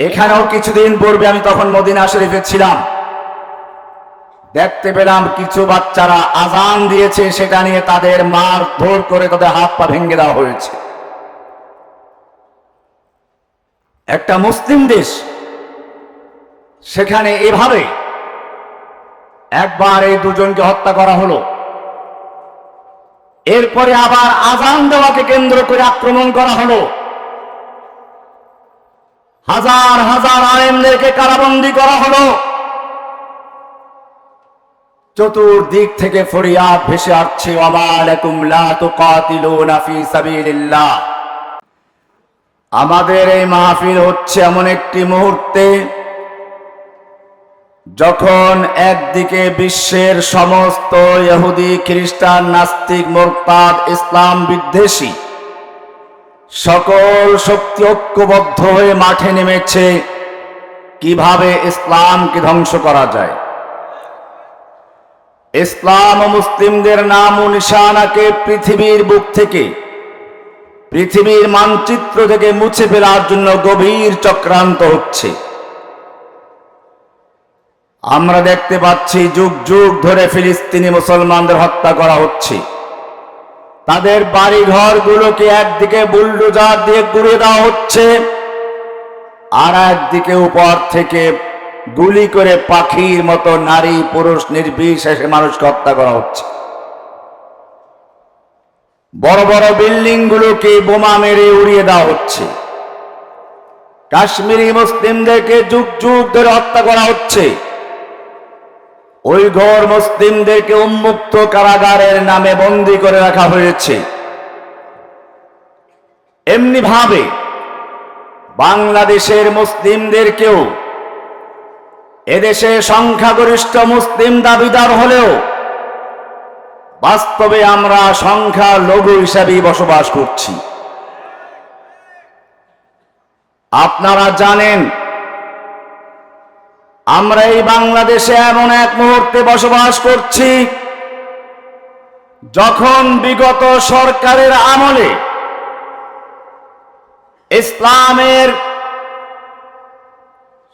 এখানেও কিছুদিন পূর্বে আমি তখন মদিনা শরীফে ছিলাম। দেখতে পেলাম কিছু বাচ্চারা আজান দিয়েছে, সেটা নিয়ে তাদের মার ধর করে তাদের হাত পা ভেঙে দেওয়া হয়েছে। একটা মুসলিম দেশ, সেখানে এভাবে একবার এই দুজনকে হত্যা করা হলো। এরপরে আবার আজান দেওয়াকে কেন্দ্র করে আক্রমণ করা হলো। হাজার হাজার আলেমদেরকে কারাবন্দি করা হলো। চতুর্দিক থেকে ফরিয়াদ ভেসে আসছে আমাদের এই মাহফিল হচ্ছে এমন একটি মুহূর্তে যখন একদিকে বিশ্বের সমস্ত ইহুদি, খ্রিস্টান, নাস্তিক, মোরতাদ, ইসলাম বিদ্বেষী সকল শক্তি ঐক্যবদ্ধ হয়ে মাঠে নেমেছে। কীভাবে ইসলামকে ধ্বংস করা যায়? ইসলাম ও মুসলিমদের নাম ও নিশানাকে পৃথিবীর বুক থেকে, পৃথিবীর মানচিত্র থেকে মুছে ফেলার জন্য গভীর চক্রান্ত হচ্ছে। আমরা দেখতে পাচ্ছি যুগ যুগ ধরে ফিলিস্তিনি মুসলমানদের হত্যা করা হচ্ছে। তাদের বাড়ি ঘরগুলোকে একদিকে বুলডোজার দিয়ে গুড়িয়ে দেওয়া হচ্ছে, আর একদিকে উপর থেকে গুলি করে পাখির মতো নারী, পুরুষ, নির্বিশেষে মানুষকে হত্যা করা হচ্ছে। বড় বড় বিল্ডিং গুলোকে বোমা মেরে উড়িয়ে দেওয়া হচ্ছে। কাশ্মীরি মুসলিমদেরকে যুগ যুগ ধরে হত্যা করা হচ্ছে। ওই ঘর মুসলিমদেরকে উন্মুক্ত কারাগারের নামে বন্দি করে রাখা হয়েছে। এমনি ভাবে বাংলাদেশের মুসলিমদেরকেও এদেশে সংখ্যাগরিষ্ঠ মুসলিম দাবিদার হলেও বাস্তবে আমরা সংখ্যা লঘু হিসাবেই বসবাস করছি। আপনারা জানেন আমরা এই বাংলাদেশে এমন এক মুহূর্তে বসবাস করছি, যখন বিগত সরকারের আমলে ইসলামের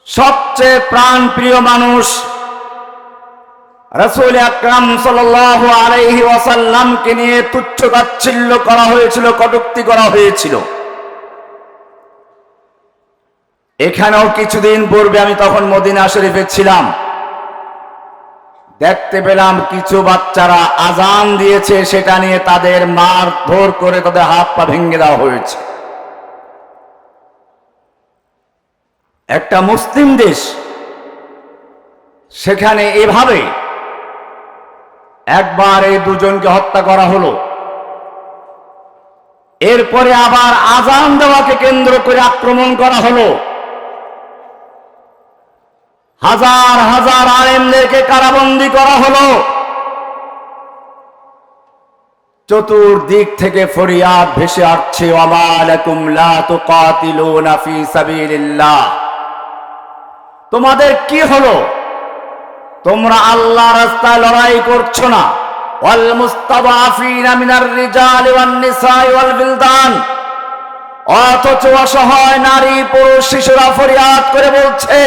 সবচেয়ে প্রাণপ্রিয় মানুষ রসুল আকরাম সাল আলাইহি ওয়াসাল্লামকে নিয়ে তুচ্ছ তাচ্ছিল্য করা হয়েছিল, কটুক্তি করা হয়েছিল। এখানেও কিছুদিন পূর্বে আমি তখন মদিনা শরীফে ছিলাম। দেখতে পেলাম কিছু বাচ্চারা আজান দিয়েছে, সেটা নিয়ে তাদের মার ধর করে তাদের হাত পা ভেঙে দেওয়া হয়েছে। একটা মুসলিম দেশ, সেখানে এভাবে একবার এই দুজনকে হত্যা করা হলো। এরপরে আবার আজান দেওয়াকে কেন্দ্র করে আক্রমণ করা হলো। হাজার হাজার আলেমদেরকে কারাবন্দি করা হলো। চতুর্দিক থেকে ফরিয়াদ ভেসে আসছে তোমাদের কি হলো? তোমরা আল্লাহ রাস্তায় লড়াই করছ না। ওয়াল মুস্তাদাফিনা মিনার রিজালি ওয়ান নিসাই ওয়াল বিলদান। অথচ অসহায় নারী, পুরুষ, শিশুরা ফরিয়াদ করে বলছে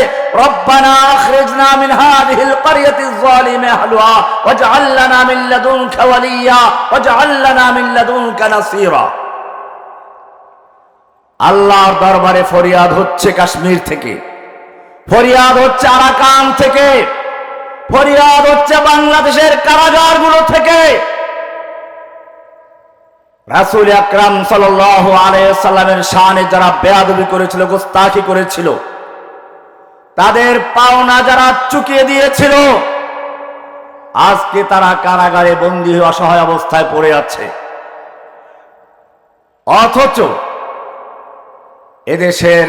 আল্লাহর দরবারে ফরিয়াদ হচ্ছে কাশ্মীর থেকে, ফরিয়াদ হচ্ছে আরাকান থেকে, ফরিয়াদ হচ্ছে বাংলাদেশের কারাগারগুলো থেকে। রাসুল আকরাম সাল্লাহ আলাইসাল্লামের শানে যারা বেয়াদবি করেছিল, গোস্তাখি করেছিল, তাদের পাওনা যারা চুকিয়ে দিয়েছিল, আজকে তারা কারাগারে বন্দী হয়ে অসহায় অবস্থায় পড়ে আছে। অথচ এদেশের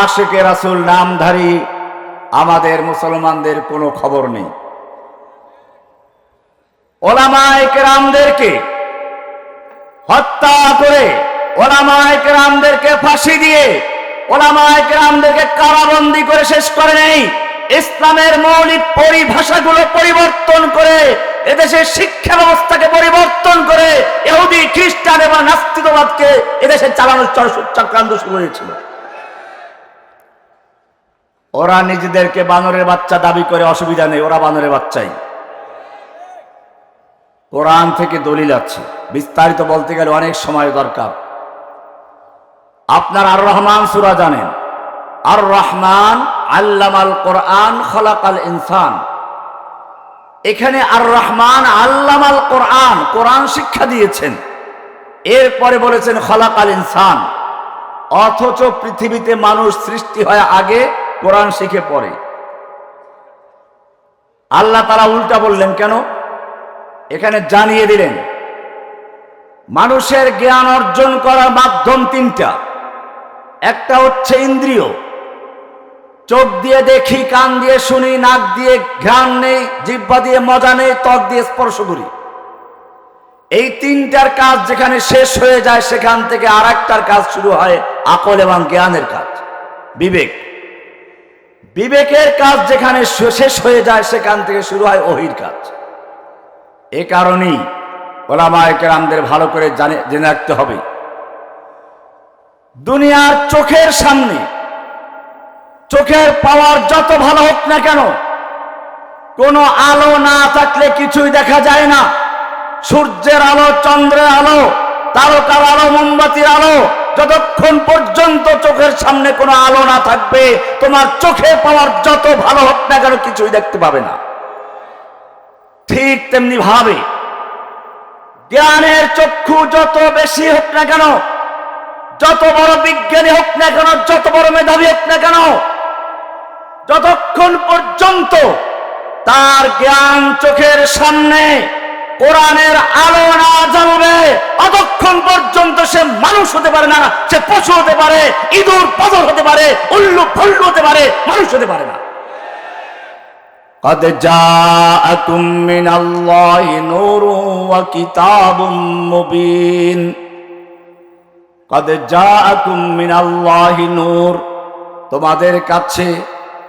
আশেকে রাসুল নামধারী আমাদের মুসলমানদের কোনো খবর নেই। ওলামায় কেরামদেরকে হত্যা করে ওলামায় কেরামদেরকে ফাঁসি দিয়ে ওলামায় কেরামদেরকে কারাবন্দি করে শেষ করে নেই। ইসলামের মৌলিক পরিভাষাগুলো পরিবর্তন করে, এদেশের শিক্ষা ব্যবস্থাকে পরিবর্তন করে এহুদি খ্রিস্টান এবং নাস্তিক নাস্তিকবাদকে এদেশে চালানোর চক্রান্ত শুরু হয়েছিল। ওরা নিজেদেরকে বানরের বাচ্চা দাবি করে, অসুবিধা নেই, ওরা বানরের বাচ্চাই। কোরআন থেকে দলিল আছে। বিস্তারিত বলতে গেলে অনেক সময় দরকার। আপনার আর রহমান সুরা জানেন? আর রহমান আল্লামাল কোরআন খলাকাল ইনসান। এখানে আর রহমান আল্লামাল কোরআন কোরআন শিক্ষা দিয়েছেন। এরপরে বলেছেন খলাকাল ইনসান। অথচ পৃথিবীতে মানুষ সৃষ্টি হয় আগে কোরআন শিখে পড়ে আল্লাহ তারা উল্টা বললেন কেন? এখানে জানিয়ে দিলেন, মানুষের জ্ঞান অর্জন করার মাধ্যম তিনটা। একটা হচ্ছে ইন্দ্রিয়। চোখ দিয়ে দেখি, কান দিয়ে শুনি, নাক দিয়ে ঘ্রাণ নেই জিব্বা দিয়ে মজা নেই, ত্বক দিয়ে স্পর্শ করি। এই তিনটার কাজ যেখানে শেষ হয়ে যায়, সেখান থেকে আর একটার কাজ শুরু হয় আকল এবং জ্ঞানের কাজ। বিবেক। বিবেকের কাজ যেখানে শেষ হয়ে যায়, সেখান থেকে শুরু হয় ওহির কাজ। এ কারণেই আমাদের ভালো করে জানে, জেনে রাখতে হবে। দুনিয়ার চোখের সামনে, চোখের পাওয়ার যত ভালো হোক না কেন, কোনো আলো না থাকলে কিছুই দেখা যায় না। সূর্যের আলো, চন্দ্রের আলো, তারকার আলো, মোমবাতির আলো, যতক্ষণ পর্যন্ত চোখের সামনে কোনো আলো না থাকবে, তোমার চোখে পাওয়ার যত ভালো হোক না কেন কিছুই দেখতে পাবে না। ঠিক তেমনি ভাবে। জ্ঞানের চক্ষু যত বেশি হোক না কেন, যত বড় বিজ্ঞানী হোক না কেন, যত বড় মেধাবী হোক না কেন, যতক্ষণ পর্যন্ত তার জ্ঞান চোখের সামনে কোরআনের আলো না জ্বলবে অতক্ষণ পর্যন্ত সে মানুষ হতে পারে না, সে পশু হতে পারে, ইঁদুর পদর হতে পারে উল্লু ফল্লু হতে পারে, মানুষ হতে পারে না। قد جاءكم من الله نور وكتاب مبين قد جاءكم من الله نور তোমাদের কাছে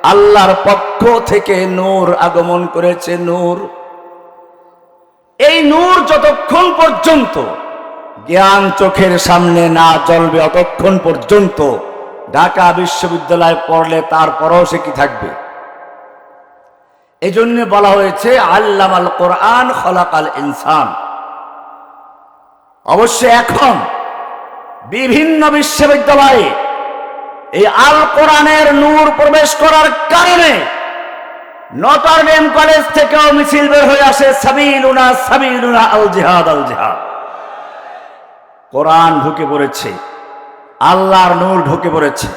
আল্লাহর পক্ষ থেকে নূর আগমন করেছে নূর এই নূর যতক্ষণ পর্যন্ত জ্ঞান চোখের সামনে না জ্বলবে অতক্ষণ পর্যন্ত ঢাকা বিশ্ববিদ্যালয়ে পড়লে তারপরও সে কি থাকবে এই জন্য বলা হয়েছে, আল্লামাল কোরআন খলাকাল ইনসান। অবশ্য এখন বিভিন্ন বিশ্ববিদ্যালয়ে এই আল কোরআনের নূর প্রবেশ করার কারণে নটর ডেম কলেজ থেকেও মিছিল বের হয়ে আসে, সাবিলুনা সাবিলুনা আল জিহাদ আল জিহাদ। কোরআন ঢুকে পড়েছে, আল্লাহর নূর ঢুকে পড়েছে।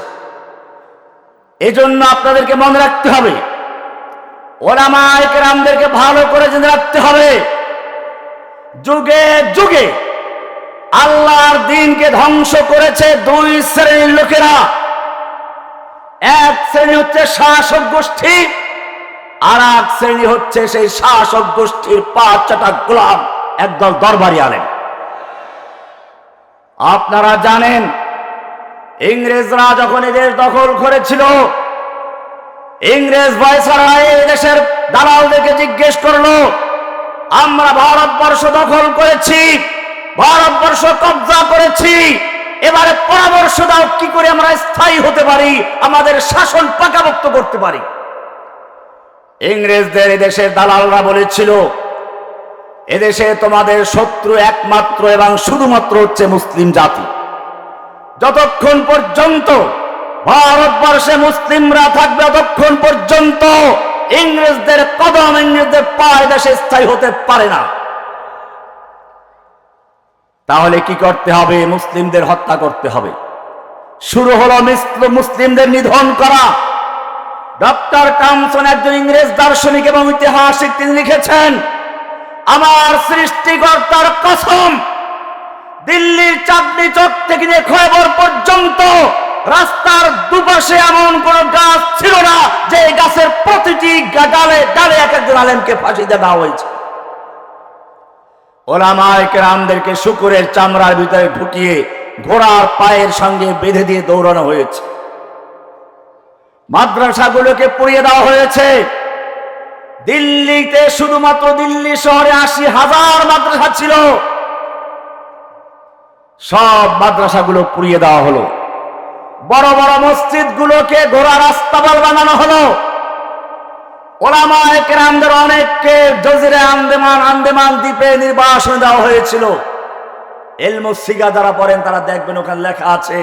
এজন্য আপনাদেরকে মনে রাখতে হবে ওলামায় কেরামদেরকে ভালো করে জেনে রাখতে হবে। যুগে যুগে আল্লাহর দিনকে ধ্বংস করেছে দুই শ্রেণির লোকেরা। এক শ্রেণি হচ্ছে শাসক গোষ্ঠী, আর এক শ্রেণি হচ্ছে সেই শাসক গোষ্ঠীর পাঁচ চাটা গোলাম, একদল দরবারি আলেন আপনারা জানেন, ইংরেজরা যখন এদের দখল করেছিল ইংরেজ ভাইসারা এই দেশের দালালদেরকে জিজ্ঞেস করল, আমরা ভারতবর্ষ দখল করেছি, ভারতবর্ষ কবজা করেছি, এবারে পরামর্শ দাও কি করে আমরা স্থায়ী হতে পারি, আমাদের শাসন পাকাভুক্ত করতে পারি? ইংরেজদের এদেশের দালালরা বলেছিল, এদেশে তোমাদের শত্রু একমাত্র এবং শুধুমাত্র হচ্ছে মুসলিম জাতি। যতক্ষণ পর্যন্ত ভারতবর্ষে মুসলিমরা থাকবে ততক্ষণ পর্যন্ত। ইংরেজদের কদম ইংরেজদের পায়ে দেশে স্থায়ী হতে পারে না। তাহলে কি করতে হবে? মুসলিমদের হত্যা করতে হবে। শুরু হলো মুসলিমদের নিধন করা। ডক্টর কামসন একজন ইংরেজ দার্শনিক এবং ঐতিহাসিক, তিনি লিখেছেন, আমার সৃষ্টিকর্তার কসম, দিল্লির চাঁদনি চক থেকে নিয়ে খয়বর পর্যন্ত রাস্তার দুপাশে এমন কোন গাছ ছিল না যে গাছের প্রতিটি ডালে ডালে এক একজন আলেমকে ফাঁসি দেওয়া হয়েছে। ওলামায় কেরামদেরকে শুকুরের চামড়ার ভিতরে ঢুকিয়ে ঘোড়ার পায়ের সঙ্গে বেঁধে দিয়ে দৌড়ানো হয়েছে। মাদ্রাসাগুলোকে পুড়িয়ে দেওয়া হয়েছে। দিল্লিতে শুধুমাত্র দিল্লি শহরে আশি হাজার মাদ্রাসা ছিল। সব মাদ্রাসাগুলো পুড়িয়ে দেওয়া হলো। বড় বড় মসজিদ গুলোকে ঘোড়া রাস্তা বল বানানো হলো। ওলামা একরামদের অনেককে জজিরে আন্দেমান আন্দেমান দ্বীপে নির্বাসন দেওয়া হয়েছিল। এলমু সিগা যারা পড়েন, তারা দেখবেন ওখানে লেখা আছে,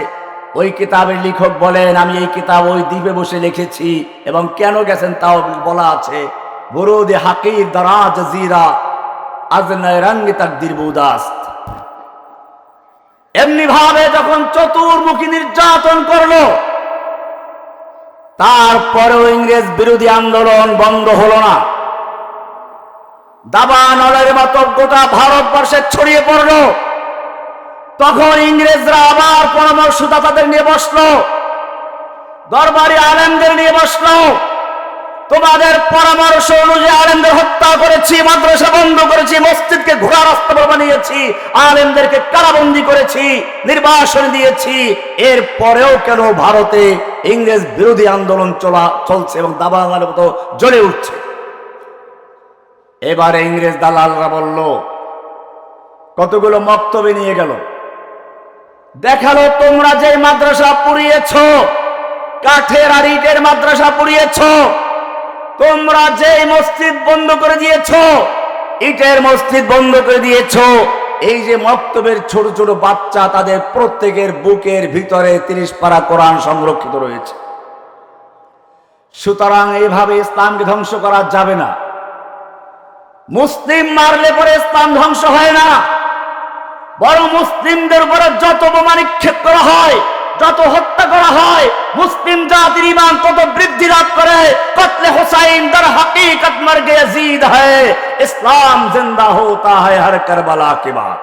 ওই কিতাবের লেখক বলেন, আমি এই কিতাব ওই দ্বীপে বসে লিখেছি এবং কেন গেছেন তাও বলা আছে, বরুদে হাকির দারা জজিরা আজনায় রঙ্গি তাকদির বুদাস্ত এমনি ভাবে যখন চতুর্মুখী নির্যাতন করল, তারপরেও ইংরেজ বিরোধী আন্দোলন বন্ধ হলো না। দাবানলের মতো গোটা ভারতবর্ষে ছড়িয়ে পড়ল। তখন ইংরেজরা আবার পরামর্শদাতাদের নিয়ে বসল, দরবারি আলেমদের নিয়ে বসল। তোমাদের পরামর্শ অনুযায়ী আলেমদের হত্যা করেছি, মাদ্রাসা বন্ধ করেছি, মসজিদকে ঘোড়া রাস্তা বানিয়েছি, আলেমদেরকে কারাবন্দি করেছি, নির্বাসন দিয়েছি। এর পরেও কেন ভারতে ইংরেজ বিরোধী আন্দোলন চলা, চলছে এবং দাবাঙ্গার মতো জ্বলে উঠছে? এবারে ইংরেজ দালালরা বলল, কতগুলো মক্তবে নিয়ে গেল? দেখাল, তোমরা যে মাদ্রাসা পুড়িয়েছ, কাঠের আর ইটের মাদ্রাসা পুড়িয়েছ তোমরা যে মসজিদ বন্ধ করে দিয়েছ, ইটের মসজিদ বন্ধ করে দিয়েছ, এই যে মক্তবের ছোট ছোট বাচ্চা তাদের প্রত্যেকের বুকের ভিতরে তিরিশ পারা কোরআন সংরক্ষিত রয়েছে। সুতরাং এইভাবে ইসলামকে ধ্বংস করা যাবে না। মুসলিম মারলে পরে ইসলাম ধ্বংস হয় না। বরং মুসলিমদের উপরে যত বোমা নিক্ষেপ করা হয় যত হত্যা করা হয়, মুসলিম জাতির ইমান তত বৃদ্ধি লাভ করে। কতলে হুসাইন দর হকীকত মর গে জিদ হ্যায় ইসলাম জিন্দা হতা হ্যায় হর কারবালা কে বাদ।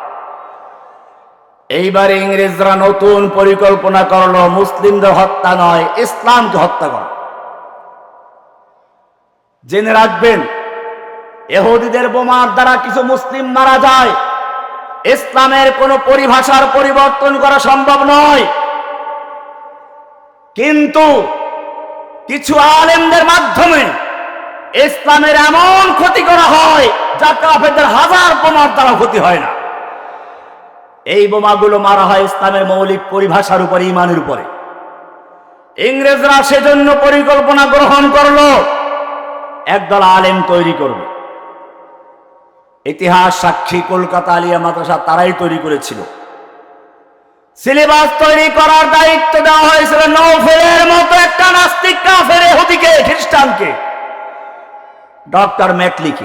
এইবার ইংরেজরা নতুন পরিকল্পনা করল, মুসলিমদের হত্যা নয়, ইসলামকে হত্যা করা। জেনে রাখবেন এহুদিদের বোমার দ্বারা কিছু মুসলিম মারা যায়। ইসলামের কোনো পরিভাষার পরিবর্তন করা সম্ভব নয়। কিন্তু কিছু আলেমদের মাধ্যমে ইসলামের এমন ক্ষতি করা হয় যা কাফেরদের হাজার বোমার দ্বারা ক্ষতি হয় না। এই বোমাগুলো মারা হয় ইসলামের মৌলিক পরিভাষার উপরে, ইমানের উপরে। ইংরেজরা সেজন্য পরিকল্পনা গ্রহণ করল, একদল আলেম তৈরি করবে। ইতিহাস সাক্ষী কলকাতা আলিয়া মাদ্রাসা তারাই তৈরি করেছিল। সিলেবাস তৈরি করার দায়িত্ব দেওয়া হয়েছিল নৌফেরের মতো একটা নাস্তিক কাফের এহুদিকে, খ্রিস্টানকে। ডক্টর ম্যাকলিকে।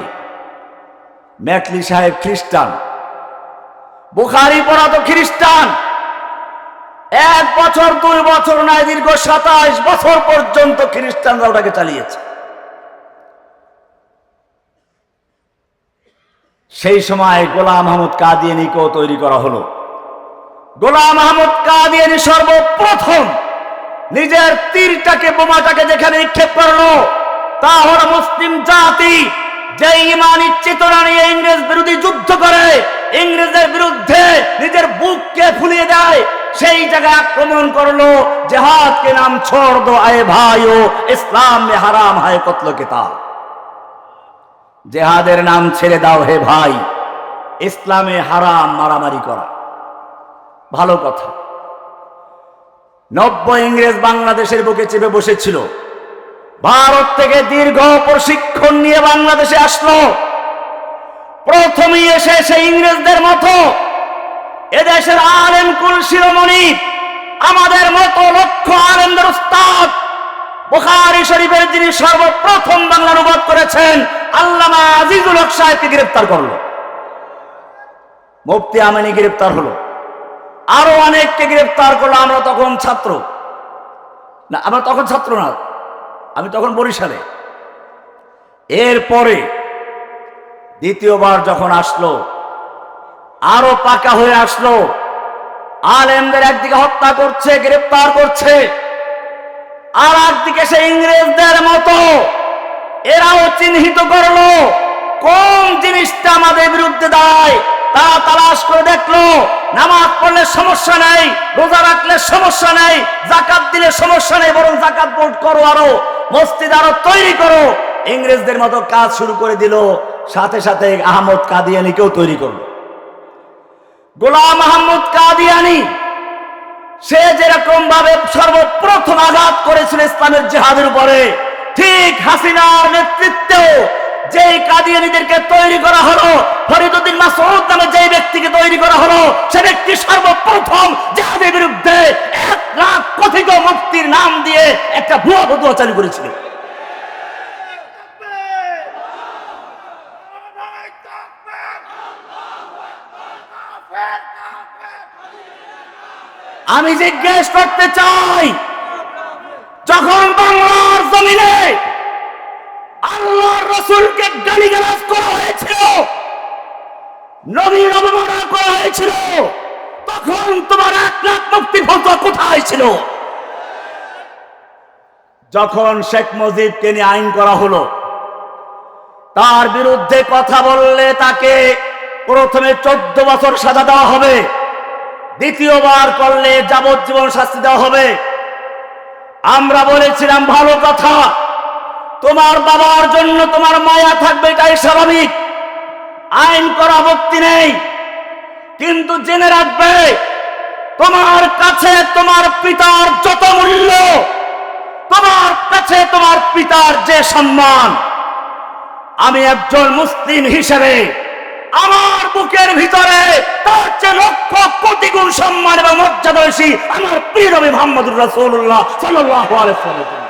ম্যাকলি সাহেব খ্রিস্টান। বুখারি পড়া তো খ্রিস্টান। এক বছর, দুই বছর নয়, দীর্ঘ সাতাশ বছর পর্যন্ত খ্রিস্টানরা ওটাকে চালিয়েছে। সেই সময় গোলাম আহমদ কাদিয়ানিকেও তৈরি করা হলো। গোলাম আহমদ কাদিয়ানি সর্বপ্রথম নিজের তীরটাকে, বোমাটাকে যেখানে নিক্ষেপ করল, তা হলো মুসলিম জাতি। যে ইমানি চেতনা নিয়ে ইংরেজ বিরোধী যুদ্ধ করে, ইংরেজের বিরুদ্ধে নিজের বুককে ফুলিয়ে দেয়, সেই জায়গায় আক্রমণ করল জেহাদ কে নাম ছোড় দো, আয়ে ভাইও ইসলাম মে হারাম হায় কতল কিতাব। জেহাদের নাম ছেড়ে দাও হে ভাই, ইসলামে হারাম মারামারি করা। ভালো কথা। নব্য ইংরেজ বাংলাদেশের বুকে চেপে বসেছিল। ভারত থেকে দীর্ঘ প্রশিক্ষণ নিয়ে বাংলাদেশে আসলো। প্রথমেই এসে সে ইংরেজদের মতো এদেশের আলেম কুল শিরোমণি, আমাদের মতো লক্ষ আলেমদের উস্তাদ বুখারী শরীফের যিনি সর্বপ্রথম বাংলা অনুবাদ করেছেন, আল্লামা আজিজুল হক সাহেবকে গ্রেফতার করল। মুফতি আমিনী গ্রেফতার হলো। আরও অনেককে গ্রেফতার করল, আমরা তখন ছাত্র। না, আমরা তখন ছাত্র না, আমি তখন বরিশালে। এরপরে দ্বিতীয়বার যখন আসলো, আরও পাকা হয়ে আসলো, আলেমদের একদিকে হত্যা করছে, গ্রেফতার করছে, আর একদিকে সে ইংরেজদের মতো এরাও চিহ্নিত করল, কোন জিনিসটা আমাদের বিরুদ্ধে দায় তারা তালাশ করে দেখল, নামাজ পড়লে সমস্যা নেই, রোজা রাখলে সমস্যা নেই জাকাত দিলে সমস্যা নেই, বরং জাকাত বোর্ড করো আরও, মসজিদ আরও তৈরি করো। ইংরেজদের মতো কাজ শুরু করে দিল, সাথে সাথে আহমদ কাদিয়ানিকেও তৈরি করল। গোলাম আহমদ কাদিয়ানি, সে যেরকম ভাবে সর্বপ্রথম আঘাত করেছিল ইসলামের জেহাদের উপরে, ঠিক হাসিনার নেতৃত্বেও যেই কাদিয়ানিদেরকে তৈরি করা হলো ফরিদুদ্দিন মাসউদ নামে যেই ব্যক্তিকে তৈরি করা হলো, সে ব্যক্তি সর্বপ্রথম জেহাদের বিরুদ্ধে এক লাখ কথিত মুক্তির নাম দিয়ে একটা ভুয়া ফতুয়া চালু করেছিল। আমি জিজ্ঞেস করতে চাই, যখন বাংলার জমিনে রসুলকে করা হয়েছিল। নবীর অবমাননা করা হয়েছিল। তখন তোমার মুক্তি ফতোয়া কোথায় ছিল? যখন শেখ মুজিবকে নিয়ে আইন করা হলো, তার বিরুদ্ধে কথা বললে তাকে প্রথমে চোদ্দ বছর সাজা দেওয়া হবে, দ্বিতীয়বার করলে যাবজ্জীবন শাস্তি দেওয়া হবে। আমরা বলেছিলাম, ভালো কথা। তোমার বাবার জন্য তোমার মায়া থাকবে, এটাই স্বাভাবিক। আইন করা ভক্তি নেই। কিন্তু জেনে রাখবে, তোমার কাছে তোমার পিতার যত মূল্য, তোমার কাছে তোমার পিতার যে সম্মান, আমি একজন মুসলিম হিসেবে আমার বুকের ভিতরে তার চেয়ে লক্ষ কোটি সম্মান এবং মর্যাদা আমার প্রিয় নবী মোহাম্মদুর রাসূলুল্লাহ সাল্লাল্লাহু আলাইহি ওয়াসাল্লাম।